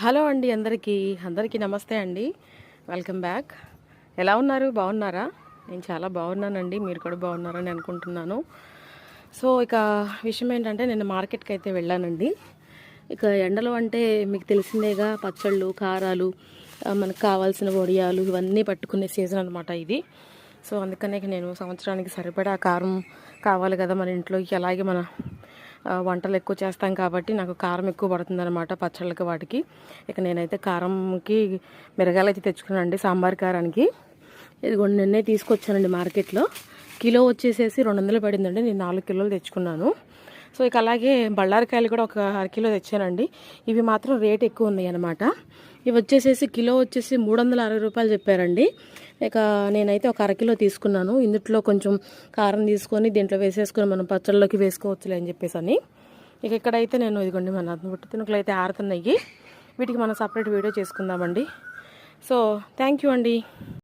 Hello అండి అందరికీ. అందరికీ నమస్తే అండి. Welcome back. ఎలా ఉన్నారు? బాగున్నారా? నేను చాలా బాగున్నానండి. మీరు కూడా బాగున్నారని అనుకుంటున్నాను. సో ఇక విషయం ఏంటంటే నేను మార్కెట్కి అయితే వెళ్ళానండి. ఇక ఎండలు అంటే మీకు తెలిసిందేగా పచ్చళ్ళు కారాలు మనకు కావాల్సిన వడియాలు ఇవన్నీ పట్టుకునే సీజన్ అనమాట ఇది. సో అందుకనే నేను సంవత్సరానికి సరిపడా కారం కావాలి కదా మన ఇంట్లోకి అలాగే మన వంటలు ఎక్కువ చేస్తాం కాబట్టి నాకు కారం ఎక్కువ పడుతుందనమాట పచ్చళ్ళకి వాటికి. ఇక నేనైతే కారంకి మిరగాయలు అయితే తెచ్చుకున్నానండి సాంబార్ కారానికి. ఇదిగోండి నిన్నే తీసుకొచ్చానండి మార్కెట్లో. కిలో వచ్చేసేసి రెండు వందలు పడిందండి నేను నాలుగు కిలోలు తెచ్చుకున్నాను. సో ఇక అలాగే బళ్ళారికాయలు కూడా ఒక అరకిలో తెచ్చానండి. ఇవి మాత్రం రేట్ ఎక్కువ ఉన్నాయి అనమాట ఇవి వచ్చేసేసి కిలో వచ్చేసి మూడు వందల అరవై రూపాయలు చెప్పారండి. ఇక నేనైతే ఒక అరకిలో తీసుకున్నాను. ఇందులో కొంచెం కారం తీసుకొని దీంట్లో వేసేసుకొని మనం పచ్చళ్ళలోకి వేసుకోవచ్చులే అని చెప్పేసి అని ఇక ఇక్కడైతే నేను ఇదిగోండి మన పుట్టి తినుకలు అయితే ఆరుతున్నాయి. వీటికి మనం సపరేట్ వీడియో చేసుకుందామండి. సో థ్యాంక్ యూ అండి.